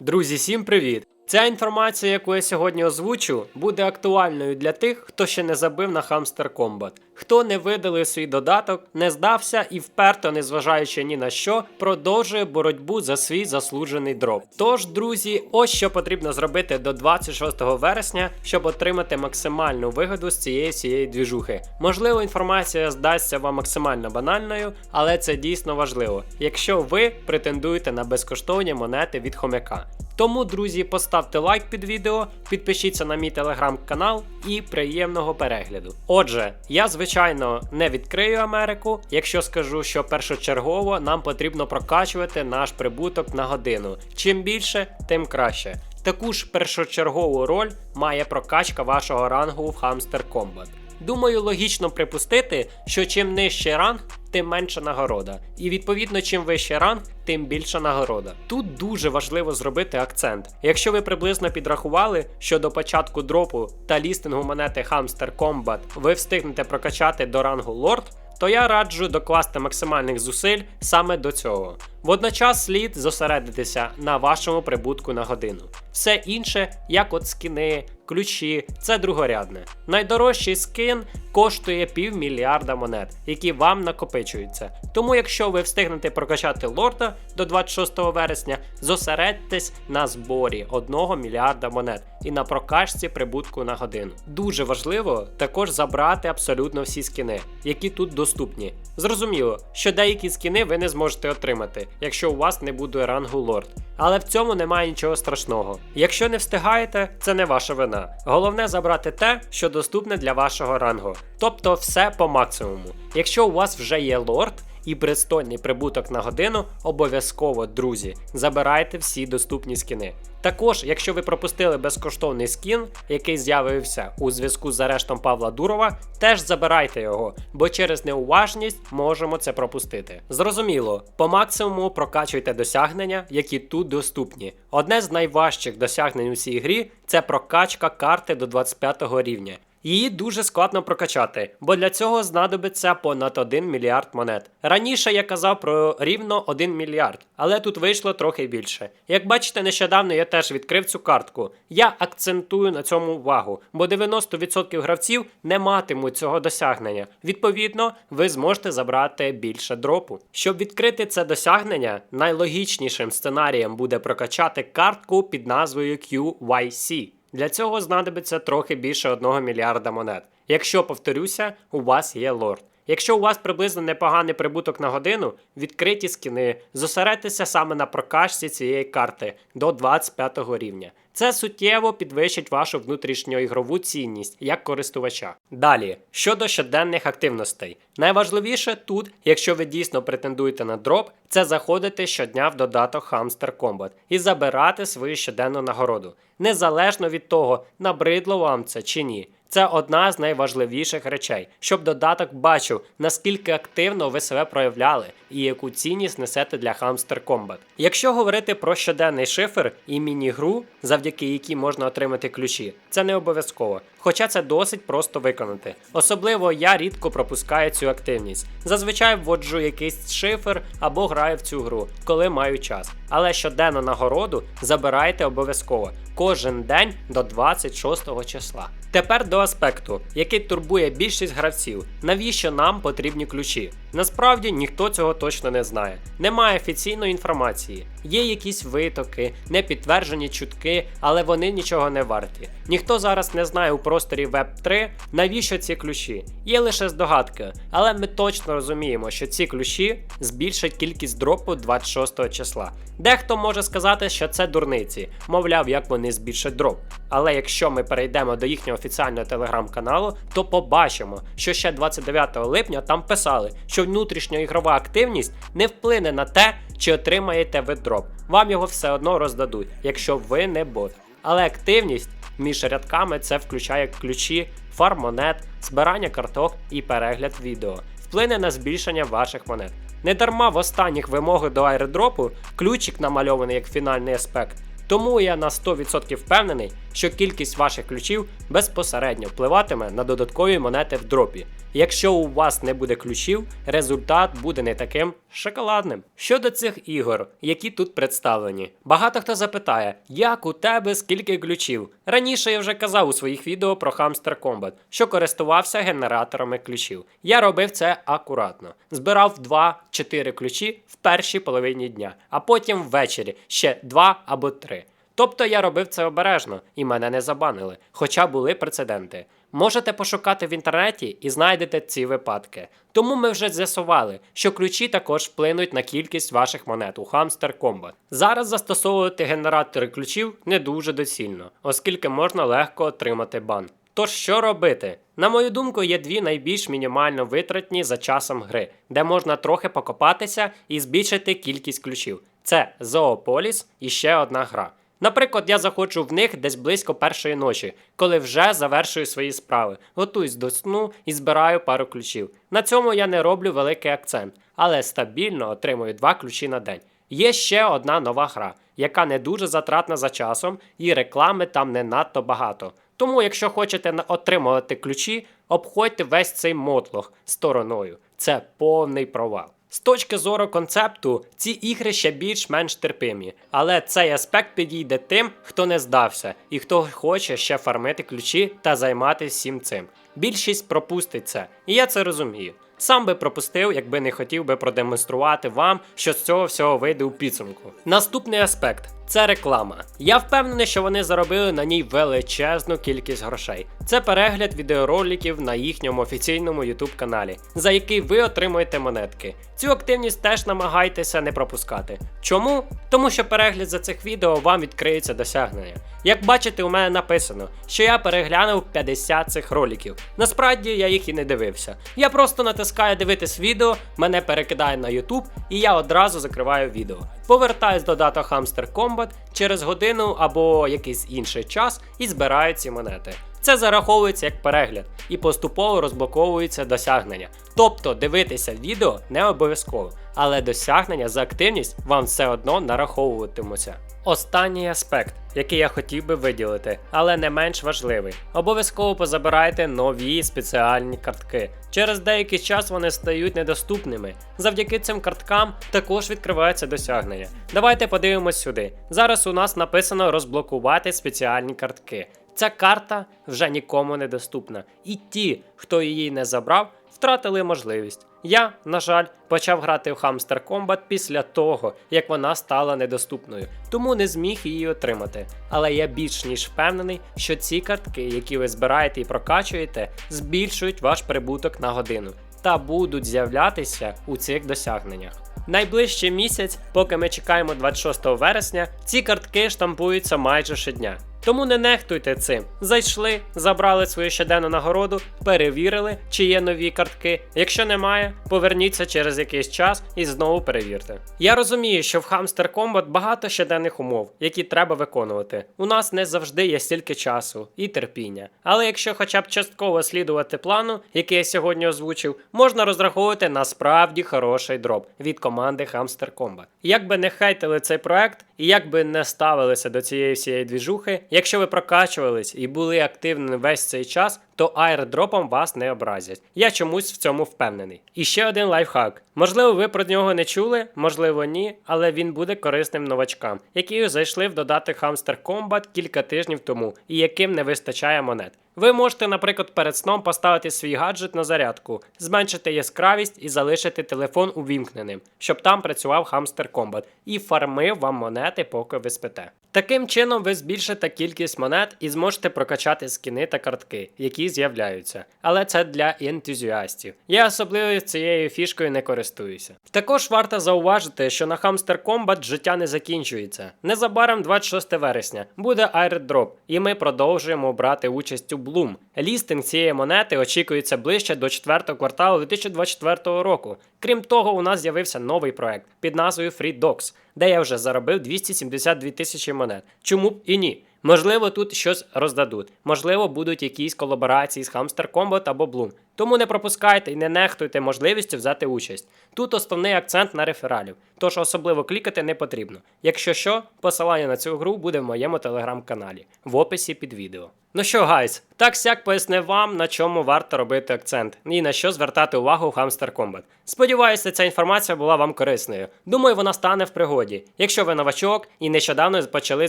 Друзі, всім привіт! Ця інформація, яку я сьогодні озвучу, буде актуальною для тих, хто ще не забив на Hamster Combat, хто не видалив свій додаток, не здався і вперто, незважаючи ні на що, продовжує боротьбу за свій заслужений дроп. Тож, друзі, ось що потрібно зробити до 26 вересня, щоб отримати максимальну вигоду з цієї всієї двіжухи. Можливо, інформація здасться вам максимально банальною, але це дійсно важливо, якщо ви претендуєте на безкоштовні монети від хомяка. Тому, друзі, поставте лайк під відео, підпишіться на мій телеграм-канал і приємного перегляду. Отже, я звичайно не відкрию Америку, якщо скажу, що першочергово нам потрібно прокачувати наш прибуток на годину. Чим більше, тим краще. Таку ж першочергову роль має прокачка вашого рангу в Hamster Combat. Думаю, логічно припустити, що чим нижчий ранг, тим менша нагорода. І відповідно, чим вищий ранг, тим більша нагорода. Тут дуже важливо зробити акцент. Якщо ви приблизно підрахували, що до початку дропу та лістингу монети Hamster Combat ви встигнете прокачати до рангу Лорд, то я раджу докласти максимальних зусиль саме до цього. Водночас слід зосередитися на вашому прибутку на годину. Все інше, як от скіни, ключі, це другорядне. Найдорожчий скин коштує півмільярда монет, які вам накопичуються. Тому, якщо ви встигнете прокачати лорда до 26 вересня, зосередьтесь на зборі 1 мільярда монет і на прокачці прибутку на годину. Дуже важливо також забрати абсолютно всі скіни, які тут доступні. Зрозуміло, що деякі скіни ви не зможете отримати, якщо у вас не буде рангу лорд. Але в цьому немає нічого страшного. Якщо не встигаєте, це не ваша вина. Головне забрати те, що доступне для вашого рангу. Тобто все по максимуму. Якщо у вас вже є лорд, і пристойний прибуток на годину, обов'язково, друзі, забирайте всі доступні скіни. Також, якщо ви пропустили безкоштовний скін, який з'явився у зв'язку з арештом Павла Дурова, теж забирайте його, бо через неуважність можемо це пропустити. Зрозуміло, по максимуму прокачуйте досягнення, які тут доступні. Одне з найважчих досягнень у цій грі це прокачка карти до 25 рівня. Її дуже складно прокачати, бо для цього знадобиться понад 1 мільярд монет. Раніше я казав про рівно 1 мільярд, але тут вийшло трохи більше. Як бачите, нещодавно я теж відкрив цю картку. Я акцентую на цьому увагу, бо 90% гравців не матимуть цього досягнення. Відповідно, ви зможете забрати більше дропу. Щоб відкрити це досягнення, найлогічнішим сценарієм буде прокачати картку під назвою QYC. Для цього знадобиться трохи більше 1 мільярда монет. Якщо повторюся, у вас є лорд. Якщо у вас приблизно непоганий прибуток на годину, відкриті скіни, зосередьтеся саме на прокачці цієї карти до 25 рівня. Це суттєво підвищить вашу внутрішньоігрову цінність як користувача. Далі, щодо щоденних активностей. Найважливіше тут, якщо ви дійсно претендуєте на дроп, це заходити щодня в додаток Hamster Combat і забирати свою щоденну нагороду. Незалежно від того, набридло вам це чи ні. Це одна з найважливіших речей, щоб додаток бачив, наскільки активно ви себе проявляли і яку цінність несете для Hamster Combat. Якщо говорити про щоденний шифр і міні-гру, завдяки якій можна отримати ключі, це не обов'язково, хоча це досить просто виконати. Особливо я рідко пропускаю цю активність. Зазвичай вводжу якийсь шифр або граю в цю гру, коли маю час. Але щоденну нагороду забирайте обов'язково кожен день до 26 числа. Тепер до аспекту, який турбує більшість гравців, навіщо нам потрібні ключі? Насправді ніхто цього точно не знає. Немає офіційної інформації. Є якісь витоки, непідтверджені чутки, але вони нічого не варті. Ніхто зараз не знає у просторі Web 3, навіщо ці ключі. Є лише здогадки, але ми точно розуміємо, що ці ключі збільшать кількість дропу 26 числа. Дехто може сказати, що це дурниці, мовляв, як вони збільшать дроп. Але якщо ми перейдемо до їхнього офіціального телеграм-каналу, то побачимо, що ще 29 липня там писали, що внутрішньоігрова активність не вплине на те, чи отримаєте ви дроп. Вам його все одно роздадуть, якщо ви не бот. Але активність між рядками це включає ключі, фарм монет, збирання карток і перегляд відео. Вплине на збільшення ваших монет. Недарма в останніх вимоги до аеродропу ключик намальований як фінальний аспект. Тому я на 100% впевнений, що кількість ваших ключів безпосередньо впливатиме на додаткові монети в дропі. Якщо у вас не буде ключів, результат буде не таким шоколадним. Щодо цих ігор, які тут представлені, багато хто запитає, як у тебе скільки ключів. Раніше я вже казав у своїх відео про Hamster Combat, що користувався генераторами ключів. Я робив це акуратно. Збирав 2-4 ключі в першій половині дня, а потім ввечері ще 2 або 3. Тобто я робив це обережно і мене не забанили, хоча були прецеденти. Можете пошукати в інтернеті і знайдете ці випадки. Тому ми вже з'ясували, що ключі також вплинуть на кількість ваших монет у Hamster Combat. Зараз застосовувати генератори ключів не дуже доцільно, оскільки можна легко отримати бан. Тож що робити? На мою думку, є дві найбільш мінімально витратні за часом гри, де можна трохи покопатися і збільшити кількість ключів. Це Zoopolis і ще одна гра. Наприклад, я заходжу в них десь близько першої ночі, коли вже завершую свої справи, готуюсь до сну і збираю пару ключів. На цьому я не роблю великий акцент, але стабільно отримую два ключі на день. Є ще одна нова гра, яка не дуже затратна за часом, і реклами там не надто багато. Тому, якщо хочете отримувати ключі, обходьте весь цей мотлох стороною. Це повний провал. З точки зору концепту, ці ігри ще більш-менш терпимі, але цей аспект підійде тим, хто не здався і хто хоче ще фармити ключі та займатися всім цим. Більшість пропустить це, і я це розумію. Сам би пропустив, якби не хотів би продемонструвати вам, що з цього всього вийде у підсумку. Наступний аспект це реклама. Я впевнений, що вони заробили на ній величезну кількість грошей. Це перегляд відеороликів на їхньому офіційному YouTube каналі, за який ви отримуєте монетки. Цю активність теж намагайтеся не пропускати. Чому? Тому що перегляд за цих відео вам відкриється досягнення. Як бачите, у мене написано, що я переглянув 50 цих роликів. Насправді я їх і не дивився. Я просто натискаю дивитись відео, мене перекидає на YouTube, і я одразу закриваю відео. Повертаюсь до дата Hamster Combat через годину або якийсь інший час і збирають ці монети. Це зараховується як перегляд і поступово розблоковуються досягнення. Тобто дивитися відео не обов'язково, але досягнення за активність вам все одно нараховуватимуться. Останній аспект, який я хотів би виділити, але не менш важливий. Обов'язково позабирайте нові спеціальні картки. Через деякий час вони стають недоступними. Завдяки цим карткам також відкриваються досягнення. Давайте подивимось сюди. Зараз у нас написано розблокувати спеціальні картки. Ця карта вже нікому не доступна, і ті, хто її не забрав, втратили можливість. Я, на жаль, почав грати в Hamster Combat після того, як вона стала недоступною, тому не зміг її отримати. Але я більш ніж впевнений, що ці картки, які ви збираєте і прокачуєте, збільшують ваш прибуток на годину та будуть з'являтися у цих досягненнях. Найближчий місяць, поки ми чекаємо 26 вересня, ці картки штампуються майже щодня. Тому не нехтуйте цим. Зайшли, забрали свою щоденну нагороду, перевірили, чи є нові картки. Якщо немає, поверніться через якийсь час і знову перевірте. Я розумію, що в Hamster Combat багато щоденних умов, які треба виконувати. У нас не завжди є стільки часу і терпіння. Але якщо хоча б частково слідувати плану, який я сьогодні озвучив, можна розраховувати на справді хороший дроп від команди Hamster Combat. Як би не хейтили цей проект, і як би не ставилися до цієї всієї двіжухи, якщо ви прокачувались і були активні весь цей час, то аердропом вас не образять. Я чомусь в цьому впевнений. І ще один лайфхак. Можливо, ви про нього не чули, можливо, ні, але він буде корисним новачкам, які зайшли в додаток Hamster Combat кілька тижнів тому і яким не вистачає монет. Ви можете, наприклад, перед сном поставити свій гаджет на зарядку, зменшити яскравість і залишити телефон увімкненим, щоб там працював Hamster Combat і фармив вам монети, поки ви спите. Таким чином, ви збільшите кількість монет і зможете прокачати скіни та картки, які з'являються. Але це для ентузіастів. Я особливо цією фішкою не користуюся. Також варто зауважити, що на Hamster Combat життя не закінчується. Незабаром 26 вересня буде airdrop, і ми продовжуємо брати участь у Bloom. Лістинг цієї монети очікується ближче до 4 кварталу 2024 року. Крім того, у нас з'явився новий проект під назвою Free де я вже заробив 272 тисячі монет. Чому б і ні? Можливо, тут щось роздадуть, можливо, будуть якісь колаборації з Hamster Combat або Bloom. Тому не пропускайте і не нехтуйте можливістю взяти участь. Тут основний акцент на рефералів, тож особливо клікати не потрібно. Якщо що, посилання на цю гру буде в моєму телеграм-каналі в описі під відео. Ну що, гайс, так сяк пояснив вам, на чому варто робити акцент і на що звертати увагу в Hamster Combat. Сподіваюся, ця інформація була вам корисною. Думаю, вона стане в пригоді, якщо ви новачок і нещодавно почали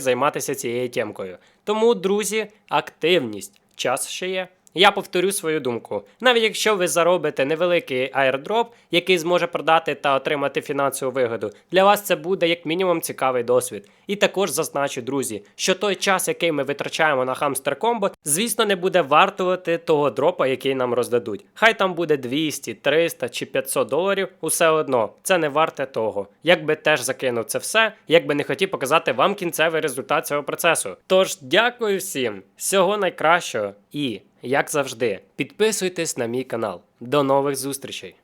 займатися цією темкою. Тому, друзі, активність. Час ще є. Я повторю свою думку. Навіть якщо ви заробите невеликий аірдроп, який зможе продати та отримати фінансову вигоду, для вас це буде як мінімум цікавий досвід. І також зазначу, друзі, що той час, який ми витрачаємо на хамстер комбо, звісно, не буде вартувати того дропа, який нам роздадуть. Хай там буде 200, 300 чи 500 доларів, усе одно це не варте того. Я би теж закинув це все, як би не хотів показати вам кінцевий результат цього процесу. Тож дякую всім, всього найкращого і, як завжди, підписуйтесь на мій канал. До нових зустрічей!